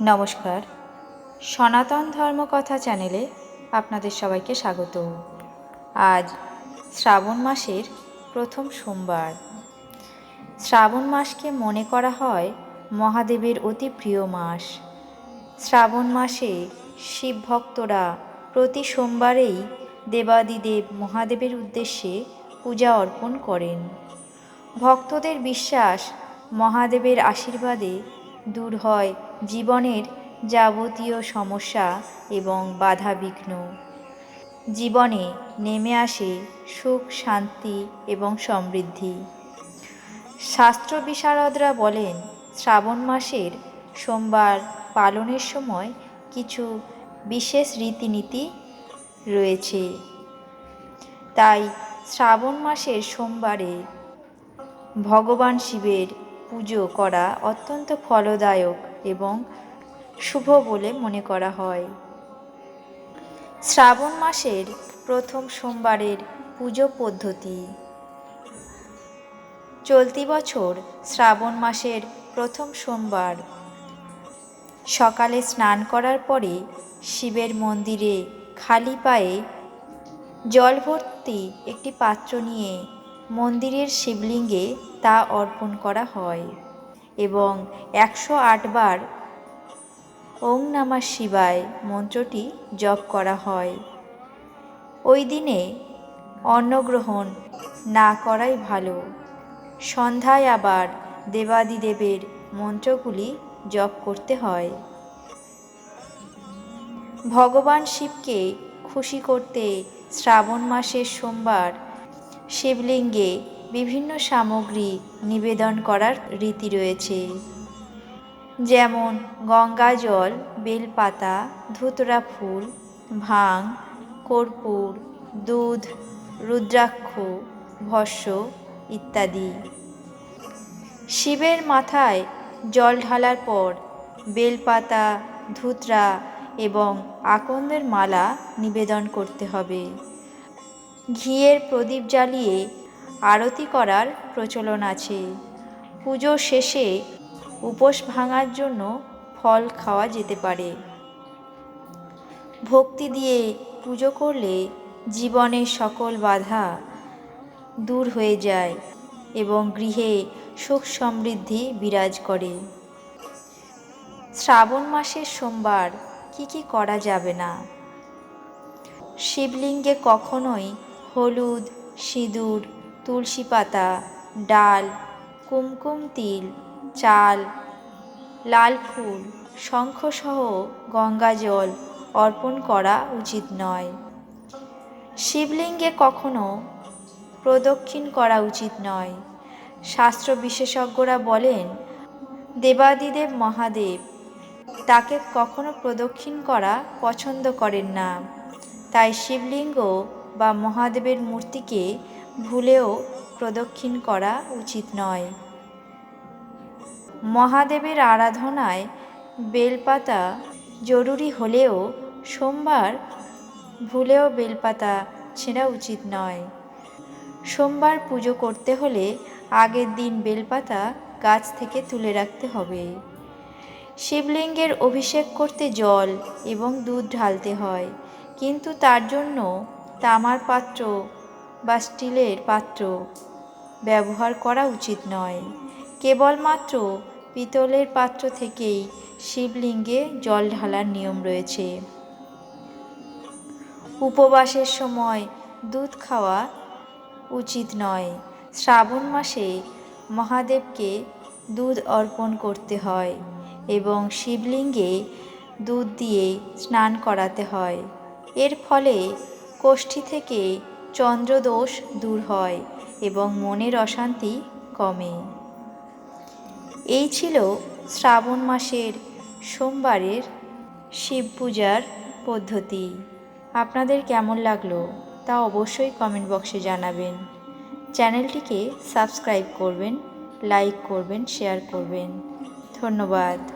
নমস্কার। সনাতন ধর্মকথা চ্যানেলে আপনাদের সবাইকে স্বাগত। আজ শ্রাবণ মাসের প্রথম সোমবার। শ্রাবণ মাসকে মনে করা হয় মহাদেবের অতি প্রিয় মাস। শ্রাবণ মাসে শিব ভক্তরা প্রতি সোমবারেই দেবাদিদেব মহাদেবের উদ্দেশ্যে পূজা অর্পণ করেন। ভক্তদের বিশ্বাস মহাদেবের আশীর্বাদে দূর হয় জীবনের যাবতীয় সমস্যা এবং বাধা বিঘ্ন। জীবনে নেমে আসে সুখ, শান্তি এবং সমৃদ্ধি। শাস্ত্র বিশারদরা বলেন, শ্রাবণ মাসের সোমবার পালনের সময় কিছু বিশেষ রীতিনীতি রয়েছে। তাই শ্রাবণ মাসের সোমবারে ভগবান শিবের পুজো করা অত্যন্ত ফলদায়ক এবং শুভ বলে মনে করা হয়। শ্রাবণ মাসের প্রথম সোমবারের পুজো পদ্ধতি। চলতি বছর শ্রাবণ মাসের প্রথম সোমবার। সকালে স্নান করার পরে শিবের মন্দিরে খালি পায়ে জল ভর্তি একটি পাত্র নিয়ে মন্দিরের শিবলিঙ্গে তা অর্পণ করা হয় এবং একশো আটবার ওং নামা শিবায় মন্ত্রটি জপ করা হয়। ওই দিনে অন্নগ্রহণ না করাই ভালো। সন্ধ্যায় আবার দেবাদিদেবের মন্ত্রগুলি জপ করতে হয়। ভগবান শিবকে খুশি করতে শ্রাবণ মাসের সোমবার শিবলিঙ্গে বিভিন্ন সামগ্রী নিবেদন করার রীতি রয়েছে। যেমন গঙ্গা জল, বেলপাতা, ধুতরা ফুল, ভাং, কর্পূর, দুধ, রুদ্রাক্ষ, ভস্য ইত্যাদি। শিবের মাথায় জল ঢালার পর বেলপাতা, ধুতরা এবং আকন্দের মালা নিবেদন করতে হবে। ঘিয়ের প্রদীপ জ্বালিয়ে আরতি করার প্রচলন আছে। পুজো শেষে উপোস ভাঙার জন্য ফল খাওয়া যেতে পারে। ভক্তি দিয়ে পুজো করলে জীবনের সকল বাধা দূর হয়ে যায় এবং গৃহে সুখ সমৃদ্ধি বিরাজ করে। শ্রাবণ মাসের সোমবার কি কি করা যাবে না? শিবলিঙ্গে কখনোই হলুদ, সিঁদুর, তুলসী পাতা, ডাল, কুমকুম তিল, চাল, লাল ফুল, শঙ্খসহ গঙ্গা জল অর্পণ করা উচিত নয়। শিবলিঙ্গে কখনো প্রদক্ষিণ করা উচিত নয়। শাস্ত্র বিশেষজ্ঞরা বলেন, দেবাদিদেব মহাদেব তাকে কখনো প্রদক্ষিণ করা পছন্দ করেন না। তাই শিবলিঙ্গ বা মহাদেবের মূর্তিকে ভুলেও প্রদক্ষিণ করা উচিত নয়। মহাদেবের আরাধনায় বেলপাতা জরুরি হলেও সোমবার ভুলেও বেলপাতা ছেঁড়া উচিত নয়। সোমবার পুজো করতে হলে আগের দিন বেলপাতা গাছ থেকে তুলে রাখতে হবে। শিবলিঙ্গের অভিষেক করতে জল এবং দুধ ঢালতে হয়, কিন্তু তার জন্য তামার পাত্র বা স্টিলের পাত্র ব্যবহার করা উচিত নয়। কেবলমাত্র পিতলের পাত্র থেকেই শিবলিঙ্গে জল ঢালার নিয়ম রয়েছে। উপবাসের সময় দুধ খাওয়া উচিত নয়। শ্রাবণ মাসে মহাদেবকে দুধ অর্পণ করতে হয় এবং শিবলিঙ্গে দুধ দিয়ে স্নান করাতে হয়। এর ফলে কোষ্ঠী থেকে চন্দ্রদোষ দূর হয় এবং মনের অশান্তি কমে। এই ছিল শ্রাবণ মাসের সোমবারের শিব পূজার পদ্ধতি। আপনাদের কেমন লাগল তা অবশ্যই কমেন্ট বক্সে জানাবেন। চ্যানেলটিকে সাবস্ক্রাইব করবেন, লাইক করবেন, শেয়ার করবেন। ধন্যবাদ।